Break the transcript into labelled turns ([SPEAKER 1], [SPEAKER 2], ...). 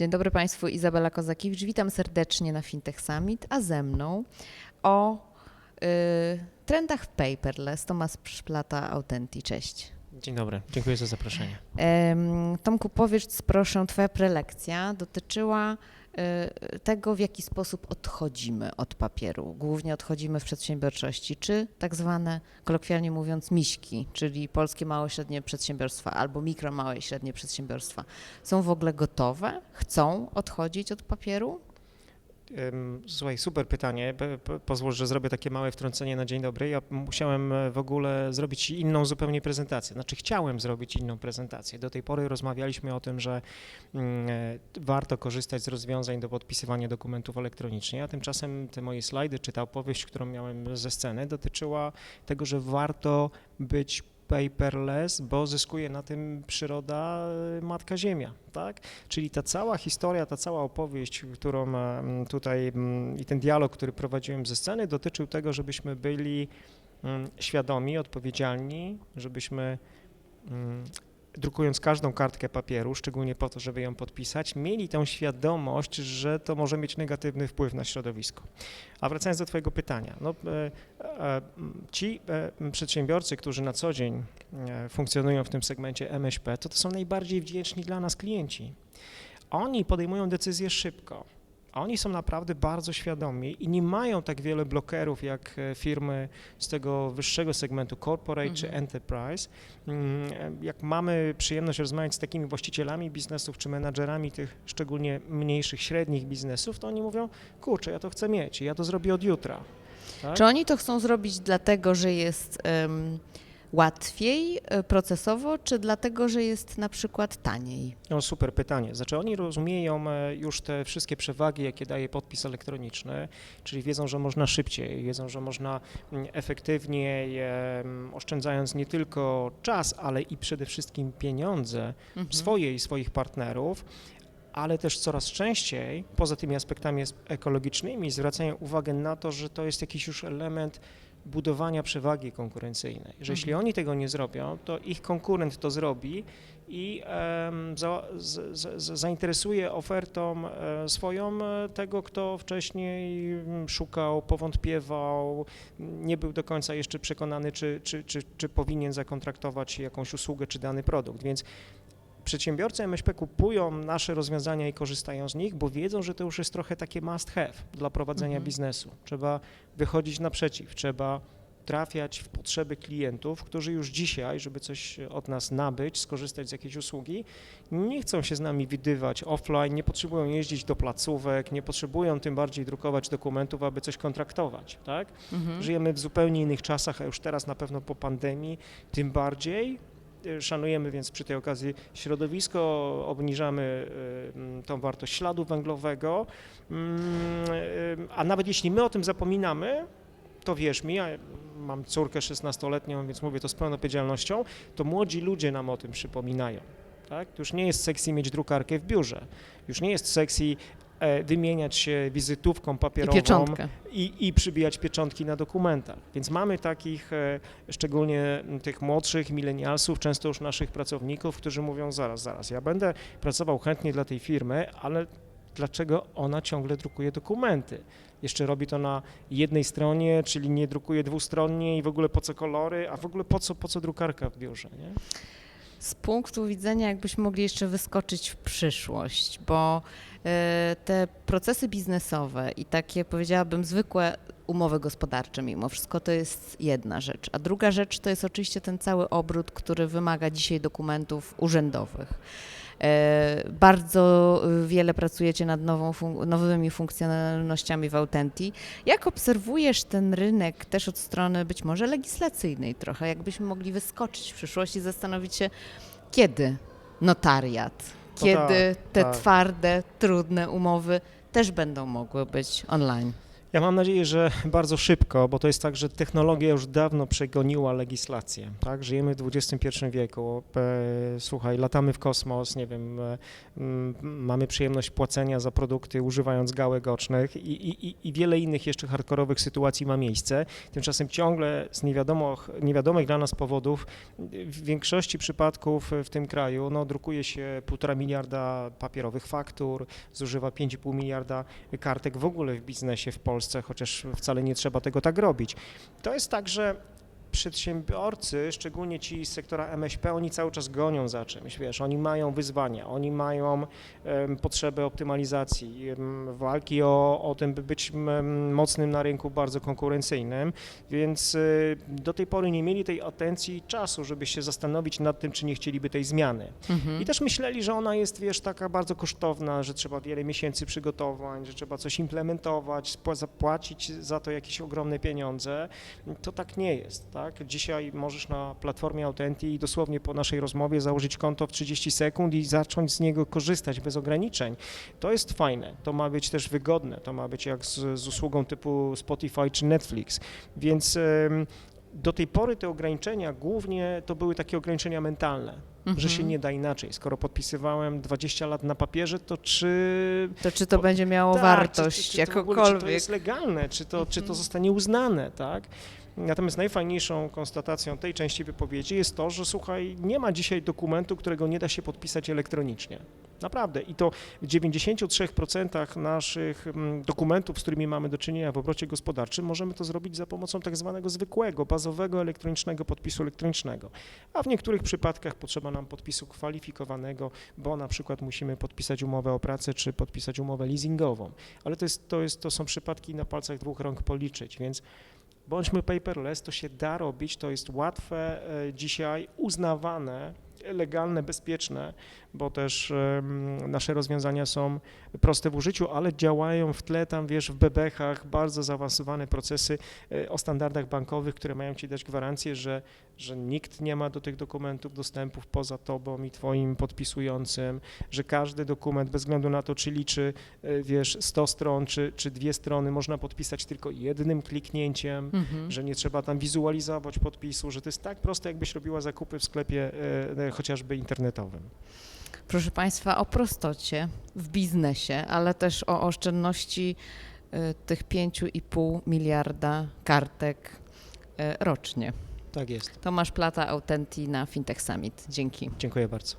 [SPEAKER 1] Dzień dobry Państwu, Izabela Kozakiewicz. Witam serdecznie na Fintech Summit, a ze mną o y, trendach w paperless Tomasz Szplata Authenti. Cześć.
[SPEAKER 2] Dzień dobry, dziękuję za zaproszenie.
[SPEAKER 1] Tomku, powiedz proszę, Twoja prelekcja dotyczyła tego, w jaki sposób odchodzimy od papieru. Głównie odchodzimy w przedsiębiorczości, czy tak zwane, kolokwialnie mówiąc, miśki, czyli polskie małe i średnie przedsiębiorstwa albo mikro, małe i średnie przedsiębiorstwa, są w ogóle gotowe? Chcą odchodzić od papieru?
[SPEAKER 2] Słuchaj, super pytanie. Po- po- Pozwól, że zrobię takie małe wtrącenie na dzień dobry. Ja musiałem e, w ogóle zrobić inną zupełnie prezentację. Znaczy chciałem zrobić inną prezentację. Do tej pory rozmawialiśmy o tym, że mm, e, warto korzystać z rozwiązań do podpisywania dokumentów elektronicznie, a tymczasem te moje slajdy, czy ta opowieść, którą miałem ze sceny, dotyczyła tego, że warto być paperless, bo zyskuje na tym przyroda, e, matka ziemia, tak? Czyli ta cała historia, ta cała opowieść, którą em, tutaj i ten dialog, który prowadziłem ze sceny, dotyczył tego, żebyśmy byli mm, świadomi, odpowiedzialni, żebyśmy mm, drukując każdą kartkę papieru, szczególnie po to, żeby ją podpisać, mieli tę świadomość, że to może mieć negatywny wpływ na środowisko. A wracając do Twojego pytania, no, e, e, ci e, przedsiębiorcy, którzy na co dzień funkcjonują w tym segmencie MŚP, to to są najbardziej wdzięczni dla nas klienci. Oni podejmują decyzje szybko. Oni są naprawdę bardzo świadomi i nie mają tak wiele blokerów jak e, firmy z tego wyższego segmentu corporate czy
[SPEAKER 1] Mhm.
[SPEAKER 2] enterprise. Mm, e, Jak mamy przyjemność rozmawiać z takimi właścicielami biznesów czy menadżerami tych szczególnie mniejszych, średnich biznesów, to oni mówią, kurczę, ja to chcę mieć i ja to zrobię od jutra. Tak?
[SPEAKER 1] Czy oni to chcą zrobić dlatego, że jest em, łatwiej e, procesowo, czy dlatego, że jest na przykład taniej?
[SPEAKER 2] No super pytanie. Znaczy oni rozumieją e, już te wszystkie przewagi, jakie daje podpis elektroniczny, czyli wiedzą, że można szybciej, wiedzą, że można mm, efektywniej, em, oszczędzając nie tylko czas, ale i przede wszystkim pieniądze
[SPEAKER 1] Mhm.
[SPEAKER 2] swoje i swoich partnerów, ale też coraz częściej, poza tymi aspektami ekologicznymi, zwracają uwagę na to, że to jest jakiś już element budowania przewagi konkurencyjnej. Że jeśli
[SPEAKER 1] Mhm.
[SPEAKER 2] oni tego nie zrobią, to ich konkurent to zrobi i em, za, z, z, z, zainteresuje ofertą e, swoją e, tego, kto wcześniej mm, szukał, powątpiewał, nie był do końca jeszcze przekonany, czy, czy, czy, czy powinien zakontraktować jakąś usługę czy dany produkt. Więc przedsiębiorcy MŚP kupują nasze rozwiązania i korzystają z nich, bo wiedzą, że to już jest trochę takie must have dla prowadzenia
[SPEAKER 1] Mhm.
[SPEAKER 2] biznesu. Trzeba wychodzić naprzeciw, trzeba trafiać w potrzeby klientów, którzy już dzisiaj, żeby coś od nas nabyć, skorzystać z jakiejś usługi, nie chcą się z nami widywać offline, nie potrzebują jeździć do placówek, nie potrzebują tym bardziej drukować dokumentów, aby coś kontraktować, tak?
[SPEAKER 1] Mhm.
[SPEAKER 2] Żyjemy w zupełnie innych czasach, a już teraz na pewno po pandemii, tym bardziej. Szanujemy więc przy tej okazji środowisko, obniżamy y, mm, tą wartość śladu węglowego, Mm, y, a nawet jeśli my o tym zapominamy, to wierz mi, ja mam córkę 16-letnią, więc mówię to z pełną odpowiedzialnością, to młodzi ludzie nam o tym przypominają. Tak? Już nie jest sexy mieć drukarkę w biurze, już nie jest sexy wymieniać się wizytówką
[SPEAKER 1] I
[SPEAKER 2] papierową
[SPEAKER 1] pieczątkę.
[SPEAKER 2] i, i przybijać pieczątki na dokumentach. Więc mamy takich, e, szczególnie tych młodszych milenialsów, często już naszych pracowników, którzy mówią zaraz, zaraz, ja będę pracował chętnie dla tej firmy, ale dlaczego ona ciągle drukuje dokumenty? Jeszcze robi to na jednej stronie, czyli nie drukuje dwustronnie i w ogóle po co kolory, a w ogóle po co, po co drukarka w biurze, nie?
[SPEAKER 1] Z punktu widzenia, jakbyśmy mogli jeszcze wyskoczyć w przyszłość, bo e, te procesy biznesowe i takie, powiedziałabym, zwykłe umowy gospodarcze, mimo wszystko, to jest jedna rzecz. A druga rzecz to jest oczywiście ten cały obrót, który wymaga dzisiaj dokumentów urzędowych. E, Bardzo y, wiele pracujecie nad nową, nowymi funkcjonalnościami w Autenti. Jak obserwujesz ten rynek też od strony być może legislacyjnej trochę, jakbyśmy mogli wyskoczyć w przyszłości i zastanowić się, kiedy notariat, kiedy
[SPEAKER 2] tak,
[SPEAKER 1] te
[SPEAKER 2] tak.
[SPEAKER 1] twarde, trudne umowy też będą mogły być online.
[SPEAKER 2] Ja mam nadzieję, że bardzo szybko, bo to jest tak, że technologia już dawno przegoniła legislację. Tak? Żyjemy w XXI wieku. Słuchaj, latamy w kosmos, nie wiem, e, mamy przyjemność płacenia za produkty używając gałek ocznych i, i- i wiele innych jeszcze hardkorowych sytuacji ma miejsce. Tymczasem ciągle z niewiadomych, niewiadomych dla nas powodów w większości przypadków w tym kraju no, drukuje się półtora miliarda papierowych faktur, zużywa 5,5 miliarda kartek w ogóle w biznesie w Polsce, chociaż wcale nie trzeba tego tak robić. To jest tak, że przedsiębiorcy, szczególnie ci z sektora MŚP, oni cały czas gonią za czymś, wiesz, oni mają wyzwania, oni mają em, potrzebę optymalizacji, em, walki o, o tym, by być em, mocnym na rynku, bardzo konkurencyjnym, więc y, do tej pory nie mieli tej atencji i czasu, żeby się zastanowić nad tym, czy nie chcieliby tej zmiany.
[SPEAKER 1] Mhm.
[SPEAKER 2] I też myśleli, że ona jest, wiesz, taka bardzo kosztowna, że trzeba wiele miesięcy przygotowań, że trzeba coś implementować, zapłacić za to jakieś ogromne pieniądze. To tak nie jest, tak? Dzisiaj możesz na platformie Authentic dosłownie po naszej rozmowie założyć konto w 30 sekund i zacząć z niego korzystać bez ograniczeń. To jest fajne, to ma być też wygodne, to ma być jak z, z usługą typu Spotify czy Netflix, więc... em, do tej pory te ograniczenia głównie to były takie ograniczenia mentalne, że się
[SPEAKER 1] Mhm.
[SPEAKER 2] nie da inaczej. Skoro podpisywałem 20 lat na papierze, to czy
[SPEAKER 1] To czy to
[SPEAKER 2] Bo-
[SPEAKER 1] będzie miało
[SPEAKER 2] tak,
[SPEAKER 1] wartość
[SPEAKER 2] czy, czy, czy, to w ogóle, czy to jest legalne, czy to, czy to
[SPEAKER 1] Mhm.
[SPEAKER 2] zostanie uznane, tak? Natomiast najfajniejszą konstatacją tej części wypowiedzi jest to, że słuchaj, nie ma dzisiaj dokumentu, którego nie da się podpisać elektronicznie. Naprawdę. I to w 93% naszych mm, dokumentów, z którymi mamy do czynienia w obrocie gospodarczym, możemy to zrobić za pomocą tak zwanego zwykłego, bazowego elektronicznego podpisu elektronicznego. A w niektórych przypadkach potrzeba nam podpisu kwalifikowanego, bo na przykład musimy podpisać umowę o pracę czy podpisać umowę leasingową. Ale to, jest, to, jest, to są przypadki na palcach dwóch rąk policzyć, więc bądźmy paperless, to się da robić, to jest łatwe e, dzisiaj, uznawane, legalne, bezpieczne, bo też nasze rozwiązania są proste w użyciu, ale działają w tle tam, wiesz, w bebechach bardzo zaawansowane procesy e, o standardach bankowych, które mają ci dać gwarancję, że, że nikt nie ma do tych dokumentów dostępów poza tobą i twoim podpisującym, że każdy dokument, bez względu na to, czy liczy, e, wiesz, 100 stron, czy, czy dwie strony, można podpisać tylko jednym kliknięciem,
[SPEAKER 1] Mhm.
[SPEAKER 2] że nie trzeba tam wizualizować podpisu, że to jest tak proste, jakbyś robiła zakupy w sklepie e, chociażby internetowym.
[SPEAKER 1] Proszę Państwa, o prostocie w biznesie, ale też o oszczędności y, tych 5,5 miliarda kartek y, rocznie.
[SPEAKER 2] Tak jest.
[SPEAKER 1] Tomasz Plata, Autenti na Fintech Summit. Dzięki.
[SPEAKER 2] Dziękuję bardzo.